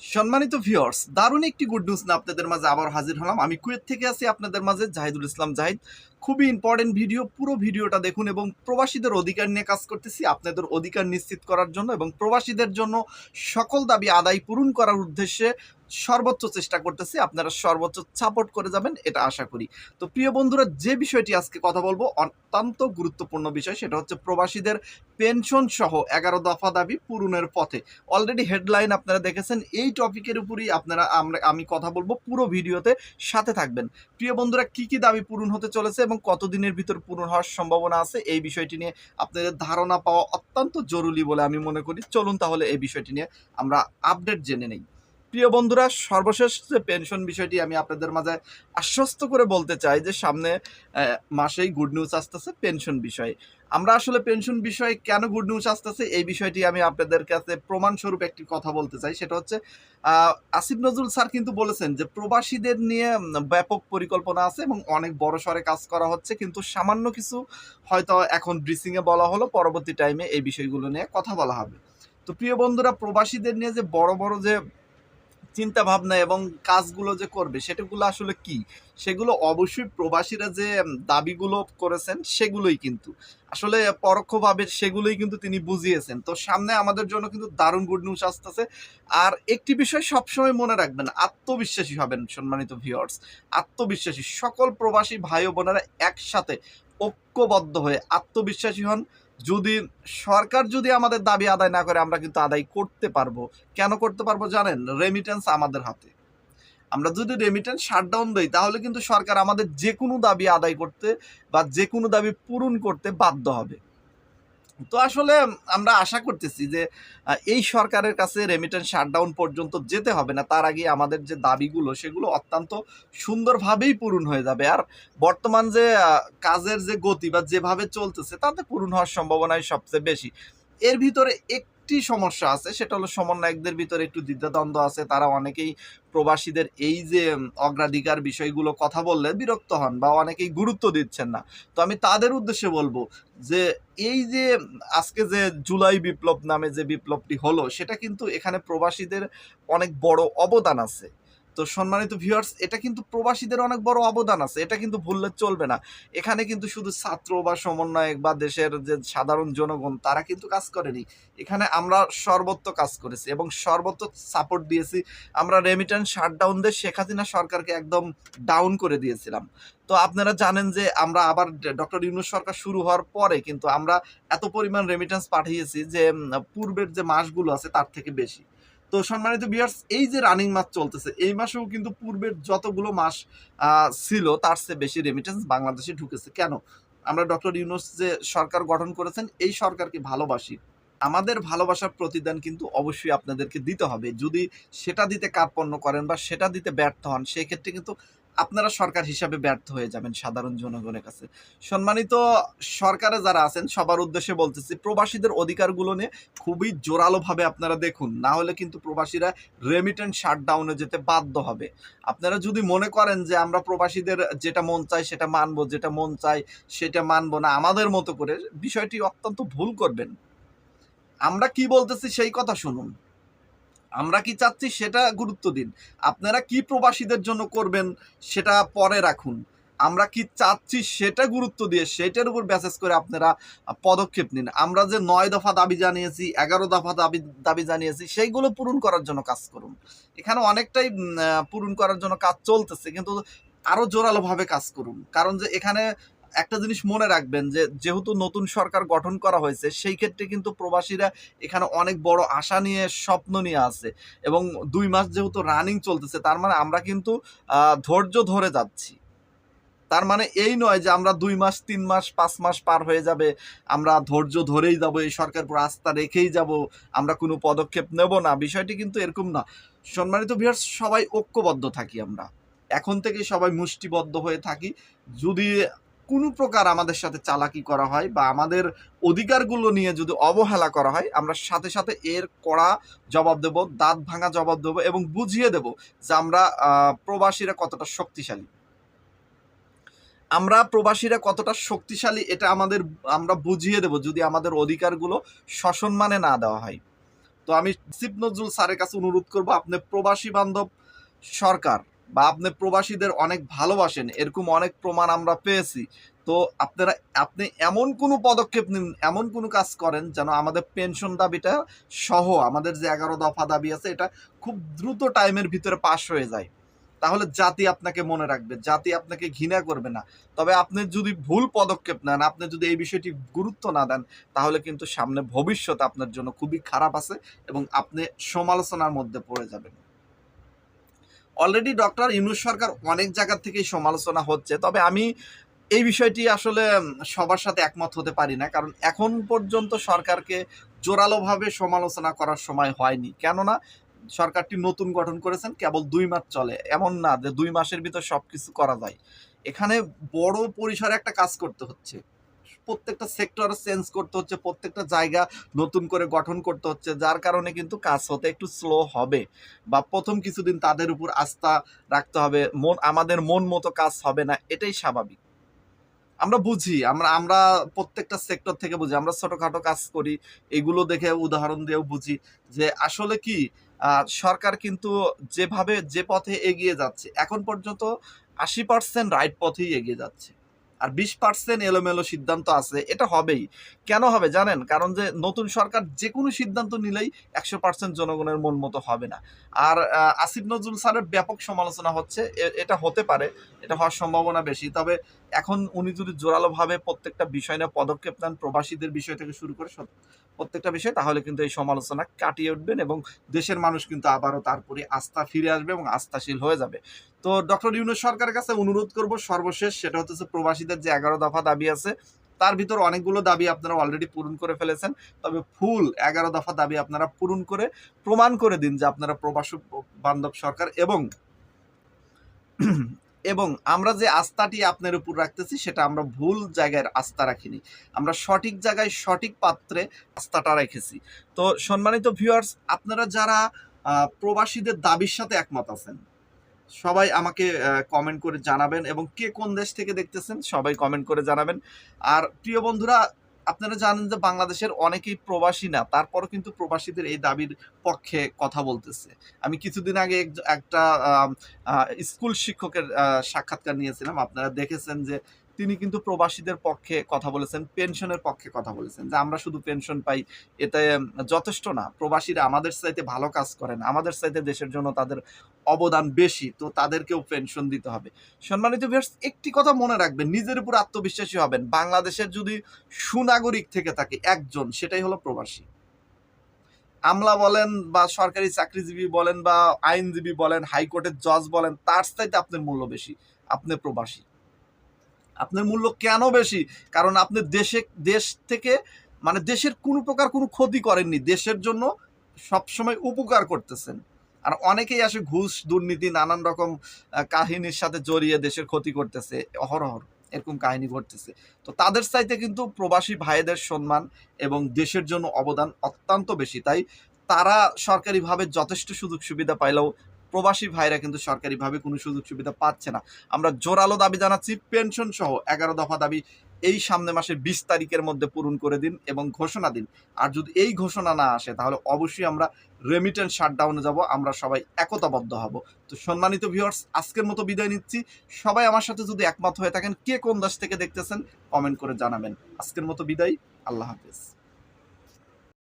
সম্মানিত ভিউয়ার্স দারুণ একটি গুড নিউজ না আপনাদের মাঝে আবার হাজির হলাম। আমি কুয়েত থেকে আছি আপনাদের মাঝে, জাহিদুল ইসলাম জাহিদ। খুবই ইম্পর্টেন্ট ভিডিও পুরো ভিডিওটা দেখুন এবং প্রবাসীদের অধিকার নিয়ে কাজ করতেছি আপনাদের অধিকার নিশ্চিত করার জন্য এবং প্রবাসীদের জন্য সকল দাবি আদায় পূরণ করার উদ্দেশ্যে সর্বোচ্চ চেষ্টা করতেছি, আপনারা সর্বোচ্চ সাপোর্ট করে যাবেন, এটা আশা করি। তো প্রিয় বন্ধুরা, যে বিষয়টি আজকে কথা বলব, অত্যন্ত গুরুত্বপূর্ণ বিষয়, সেটা হচ্ছে প্রবাসীদের পেনশন সহ এগারো দফা দাবি পূরণের পথে। অলরেডি হেডলাইন আপনারা দেখেছেন, এই টপিকের উপরই আপনারা, আমরা, আমি কথা বলব পুরো ভিডিওতে, সাথে থাকবেন। প্রিয় বন্ধুরা, কি কি দাবি পূরণ হতে চলেছে এবং কতদিনের ভিতর পূরণ হওয়ার সম্ভাবনা আছে, এই বিষয়টি নিয়ে আপনাদের ধারণা পাওয়া অত্যন্ত জরুরি বলে আমি মনে করি। চলুন তাহলে এই বিষয়টি নিয়ে আমরা আপডেট জেনে নেই। প্রিয় বন্ধুরা, সর্বশেষ যে পেনশন বিষয়টি আমি আপনাদের মাঝে আশ্বস্ত করে বলতে চাই যে সামনে মাসেই গুড নিউজ আসতেছে পেনশন বিষয়ে। আমরা আসলে পেনশন বিষয়ে কেন গুড নিউজ আসতেছে এই বিষয়টি আমি আপনাদের কাছে প্রমাণস্বরূপ একটি কথা বলতে চাই। সেটা হচ্ছে আসিফ নজরুল স্যার কিন্তু বলেছেন যে প্রবাসীদের নিয়ে ব্যাপক পরিকল্পনা আছে এবং অনেক বড় সড়ে কাজ করা হচ্ছে, কিন্তু সামান্য কিছু হয়তো এখন ব্রিসিংয়ে বলা হলো, পরবর্তী টাইমে এই বিষয়গুলো নিয়ে কথা বলা হবে। তো প্রিয় বন্ধুরা, প্রবাসীদের নিয়ে যে বড় বড় যে চিন্তা ভাবনা এবং কাজগুলো যে করবে সেটাগুলো আসলে কি? সেগুলো অবশ্যই প্রবাসীরা যে দাবিগুলো করেছেন, সেগুলোই কিন্তু। আসলে পরোক্ষভাবে সেগুলোই কিন্তু তিনি বুঝিয়েছেন। তো সামনে আমাদের জন্য কিন্তু দারুণ গুড নিউজ আসতেছে। আর একটি বিষয় সবসময় মনে রাখবেন, আত্মবিশ্বাসী হবেন সম্মানিত ভিউয়ার্স আত্মবিশ্বাসী, সকল প্রবাসী ভাই বোনেরা একসাথে ঐক্যবদ্ধ হয়ে আত্মবিশ্বাসী হন। যদি সরকার যদি আমাদের দাবি আদায় না করে, আমরা কিন্তু আদায় করতে পারব। কেন করতে পারব জানেন? রেমিটেন্স আমাদের হাতে। আমরা যদি রেমিটেন্স শাটডাউন দিই, তাহলে কিন্তু সরকার আমাদের যে কোনো দাবি আদায় করতে বা যে কোনো দাবি পূরণ করতে বাধ্য হবে। তো আসলে আমরা আশা করতেছি যে এই সরকারের কাছে রেমিটেন্স শাটডাউন পর্যন্ত যেতে হবে না। তার আগে আমাদের যে দাবিগুলো, সেগুলো অত্যন্ত সুন্দরভাবেই পূরণ হয়ে যাবে। আর বর্তমান যে কাজের যে গতি বা যেভাবে চলতেছে, তাতে পূরণ হওয়ার সম্ভাবনাই সবচেয়ে বেশি। এর ভিতরে একটি সমস্যা আছে, সেটা হলো সমন্বয়কদের ভিতরে একটু দ্বিধাদ্বন্দ্ব আছে। তারা অনেকেই প্রবাসীদের এই যে অগ্রাধিকার বিষয়গুলো কথা বললে বিরক্ত হন বা অনেকেই গুরুত্ব দিচ্ছেন না। তো আমি তাদের উদ্দেশ্যে বলব যে, এই যে, আজকে যে জুলাই বিপ্লব নামে যে বিপ্লবটি হলো, সেটা কিন্তু এখানে প্রবাসীদের অনেক বড় অবদান আছে। তো সম্মানিত ভিউয়ার্স এটা কিন্তু প্রবাসীদের অনেক বড় অবদান আছে। এটা কিন্তু ভুললে চলবে না। এখানে কিন্তু শুধু ছাত্র বা সমন্বয়ক বা দেশের যে সাধারণ জনগণ, তারা কিন্তু কাজ করেনি। এখানে আমরা সর্বত্র কাজ করেছি এবং সর্বত্র সাপোর্ট দিয়েছি। আমরা রেমিটেন্স শাটডাউন দিয়ে শেখ হাসিনা সরকারকে একদম ডাউন করে দিয়েছিলাম। তো আপনারা জানেন যে আমরা আবার ডক্টর ইউনুস সরকার শুরু হওয়ার পরে কিন্তু আমরা এত পরিমাণ রেমিটেন্স পাঠিয়েছি যে পূর্বের যে মাসগুলো আছে, তার থেকে বেশি। তো সম্মানিত বিয়ার্স এই যে রানিং মাস চলতেছে, এই মাসেও কিন্তু পূর্বের যতগুলো মাস ছিল, তার চেয়ে বেশি রেমিটেন্স বাংলাদেশে ঢুকেছে। কেন? আমরা ডক্টর ইউনুস যে সরকার গঠন করেছেন, এই সরকারকে ভালোবাসি। আমাদের ভালোবাসার প্রতিদান কিন্তু অবশ্যই আপনাদেরকে দিতে হবে। যদি সেটা দিতে কার্পণ্য করেন বা সেটা দিতে ব্যর্থ হন, সেক্ষেত্রে কিন্তু আপনারা সরকার হিসাবে ব্যর্থ হয়ে যাবেন সাধারণ জনগণের কাছে। সম্মানিত সরকারে যারা আছেন, সবার উদ্দেশ্যে বলতেছি, প্রবাসীদের অধিকারগুলো নিয়ে খুবই জোরালোভাবে আপনারা দেখুন। না হলে কিন্তু প্রবাসীরা রেমিটেন্স শাটডাউনে যেতে বাধ্য হবে। আপনারা যদি মনে করেন যে আমরা প্রবাসীদের যেটা মন চাই সেটা মানবো, যেটা মন চাই সেটা মানবো না, আমাদের মতো করে, বিষয়টি অত্যন্ত ভুল করবেন। আমরা কি বলতেছি সেই কথা শুনুন। আমরা কি চাচ্ছি সেটা গুরুত্ব দিন। আপনারা কি প্রবাসীদের জন্য করবেন সেটা পরে রাখুন। আমরা কি চাচ্ছি সেটা গুরুত্ব দিয়ে সেটার উপর ব্যাসেস করে আপনারা পদক্ষেপ নিন। আমরা যে নয় দফা দাবি জানিয়েছি, এগারো দফা দাবি দাবি জানিয়েছি, সেইগুলো পূরণ করার জন্য কাজ করুন। এখানে অনেকটাই পূরণ করার জন্য কাজ চলতেছে, কিন্তু আরও জোরালোভাবে কাজ করুন। কারণ যে এখানে একটা জিনিস মনে রাখবেন যে, যেহেতু নতুন সরকার গঠন করা হয়েছে, সেই ক্ষেত্রে কিন্তু প্রবাসীরা এখানে অনেক বড় আশা নিয়ে স্বপ্ন নিয়ে আছে এবং দুই মাস যেহেতু রানিং চলতেছে, তার মানে আমরা কিন্তু ধৈর্য ধরে যাচ্ছি। তার মানে এই নয় যে, আমরা দুই মাস, তিন মাস, পাঁচ মাস পার হয়ে যাবে, আমরা ধৈর্য ধরেই যাব, এই সরকার উপর আস্থা রেখেই যাব, আমরা কোনো পদক্ষেপ নেব না, বিষয়টি কিন্তু এরকম না। সম্মানিত ভিউয়ার্স সবাই ঐক্যবদ্ধ থাকি আমরা। এখন থেকে সবাই মুষ্টিবদ্ধ হয়ে থাকি। যদি কোনো প্রকার আমাদের সাথে চালাকি করা হয় বা আমাদের অধিকারগুলো নিয়ে যদি অবহেলা করা হয়, আমরা সাথে সাথে এর কড়া জবাব দেব, দাঁত ভাঙা জবাব দেব এবং বুঝিয়ে দেব যে আমরা প্রবাসীরা কতটা শক্তিশালী। আমরা প্রবাসীরা কতটা শক্তিশালী এটা আমাদের, আমরা বুঝিয়ে দেব যদি আমাদের অধিকারগুলো সসম্মানে না দেওয়া হয়। তো আমি সিপ নজরুল স্যারের কাছে অনুরোধ করব, আপনি প্রবাসী বান্ধব সরকার বা আপনি প্রবাসীদের অনেক ভালোবাসেন, এরকম অনেক প্রমাণ আমরা পেয়েছি। তো আপনারা, আপনি এমন কোনো পদক্ষেপ নিন, এমন কোনো কাজ করেন যেন আমাদের পেনশন দাবিটা সহ আমাদের যে এগারো দফা দাবি আছে, এটা খুব দ্রুত টাইমের ভিতরে পাশ হয়ে যায়। তাহলে জাতি আপনাকে মনে রাখবে, জাতি আপনাকে ঘৃণা করবে না। তবে আপনি যদি ভুল পদক্ষেপ নেন, আপনি যদি এই বিষয়টি গুরুত্ব না দেন, তাহলে কিন্তু সামনে ভবিষ্যৎ আপনার জন্য খুবই খারাপ আছে এবং আপনি সমালোচনার মধ্যে পড়ে যাবেন। অলরেডি ডক্টর ইউনুস সরকার অনেক জায়গা থেকেই সমালোচনা হচ্ছে। তবে আমি এই বিষয়টি আসলে সবার সাথে একমত হতে পারি না, কারণ এখন পর্যন্ত সরকারকে জোরালোভাবে সমালোচনা করার সময় হয়নি। কেননা, সরকারটি নতুন গঠন করেছেন, কেবল দুই মাস চলে। এমন না যে দুই মাসের ভিতর সবকিছু করা যায়। এখানে বড় পরিসরে একটা কাজ করতে হচ্ছে। প্রত্যেকটা সেক্টর চেঞ্জ করতে হচ্ছে, প্রত্যেকটা জায়গা নতুন করে গঠন করতে হচ্ছে, যার কারণে কিন্তু কাজ হতে একটু স্লো হবে বা প্রথম কিছুদিন তাদের উপর আস্থা রাখতে হবে, মন, আমাদের মন মতো কাজ হবে না, এটাই স্বাভাবিক। আমরা বুঝি, আমরা আমরা প্রত্যেকটা সেক্টর থেকে বুঝি, আমরা ছোটখাটো কাজ করি, এগুলো দেখে উদাহরণ দিয়েও বুঝি যে আসলে কি সরকার কিন্তু যেভাবে যে পথে এগিয়ে যাচ্ছে, এখন পর্যন্ত আশি পার্সেন্ট রাইট পথেই এগিয়ে যাচ্ছে। আর বিশ পার্সেন্ট এলোমেলো সিদ্ধান্ত আছে, এটা হবেই। কেন হবে জানেন? কারণ যে নতুন সরকার যে কোনো সিদ্ধান্ত নিলেই একশো পার্সেন্ট জনগণের মন মতো হবে না। আর আসিফ নজরুল স্যারের ব্যাপক সমালোচনা হচ্ছে এটা হতে পারে, এটা হওয়ার সম্ভাবনা বেশি। তবে এখন উনি যদি জোরালোভাবে প্রত্যেকটা বিষয় নিয়ে পদক্ষেপ নেন, প্রবাসীদের বিষয় থেকে শুরু করে সব প্রত্যেকটা বিষয়, তাহলে কিন্তু এই সমালোচনা কাটিয়ে উঠবেন এবং দেশের মানুষ কিন্তু আবারও তারপরে আস্থা ফিরে আসবে এবং আস্থাশীল হয়ে যাবে। তো ডক্টর ইউনুস সরকারের কাছে অনুরোধ করব সর্বশেষ, সেটা হচ্ছে প্রবাসীদের যে এগারো দফা দাবি আছে, তার ভিতর অনেকগুলো দাবি আপনারা অলরেডি পূরণ করে ফেলেছেন। তবে ফুল এগারো দফা দাবি আপনারা পূরণ করে, প্রমাণ করে দিন যে আপনারা প্রবাসী বান্ধব সরকার এবং এবং আমরা যে আস্থাটি আপনার উপর রাখতেছি, সেটা আমরা ভুল জায়গায় আস্থা রাখিনি। আমরা সঠিক জায়গায় সঠিক পাত্রে আস্থাটা রেখেছি। তো সম্মানিত ভিউয়ার্স আপনারা যারা প্রবাসীদের দাবির সাথে একমত আছেন, সবাই আমাকে কমেন্ট করে জানাবেন এবং কে কোন দেশ থেকে দেখতেছেন, সবাই কমেন্ট করে জানাবেন। আর প্রিয় বন্ধুরা আপনারা জানেন যে বাংলাদেশের অনেকেই প্রবাসী না, তারপরও কিন্তু প্রবাসীদের এই দাবির পক্ষে কথা বলতেছে। আমি কিছুদিন আগে একটা স্কুল শিক্ষকের সাক্ষাৎকার নিয়েছিলাম। আপনারা দেখেছেন যে তিনি কিন্তু প্রবাসীদের পক্ষে কথা বলেছেন পেনশনের পক্ষে কথা বলেছেন, যে আমরা শুধু পেনশন পাই, এতে যথেষ্ট না। প্রবাসীরা আমাদের চাইতে ভালো কাজ করেন, আমাদের চাইতে দেশের জন্য তাদের অবদান বেশি, তো তাদেরকেও পেনশন দিতে হবে। সম্মানিত ভিউয়ার্স একটি কথা মনে রাখবেন, নিজের উপর আত্মবিশ্বাসী হবেন। বাংলাদেশের যদি সুনাগরিক থেকে থাকে একজন, সেটাই হলো প্রবাসী। আমলা বলেন বা সরকারি চাকরিজীবী বলেন বা আইনজীবী বলেন, হাইকোর্টের জজ বলেন, তার চাইতে আপনার মূল্য বেশি, আপনি প্রবাসী। আপনার মূল্য কেন বেশি? কারণ আপনি দেশে, দেশ থেকে মানে দেশের কোনো প্রকার কোনো ক্ষতি করেননি। দেশের জন্য সবসময় উপকার করতেছেন। আর অনেকেই আসে ঘুষ, দুর্নীতি, নানান রকম কাহিনীর সাথে জড়িয়ে দেশের ক্ষতি করতেছে। অহরহর এরকম কাহিনী ঘটতেছে। তো তাদের চাইতে কিন্তু প্রবাসী ভাইদের সম্মান এবং দেশের জন্য অবদান অত্যন্ত বেশি। তাই তারা সরকারিভাবে যথেষ্ট সুযোগ সুবিধা পাইলেও প্রবাসী ভাইরা কিন্তু সরকারিভাবে কোনো সুযোগ সুবিধা পাচ্ছে না। আমরা জোরালো দাবি জানাচ্ছি পেনশন সহ এগারো দফা দাবি এই সামনে মাসের বিশ তারিখের মধ্যে পূরণ করে দিন এবং ঘোষণা দিন। আর যদি এই ঘোষণা না আসে, তাহলে অবশ্যই আমরা রেমিটেন্স শাটডাউনে যাব, আমরা সবাই একতাবদ্ধ হব। তো সম্মানিত ভিউয়ার্স আজকের মতো বিদায় নিচ্ছি। সবাই আমার সাথে যদি একমত হয়ে থাকেন, কে কোন দেশ থেকে দেখতেছেন কমেন্ট করে জানাবেন। আজকের মতো বিদায়, আল্লাহ হাফেজ।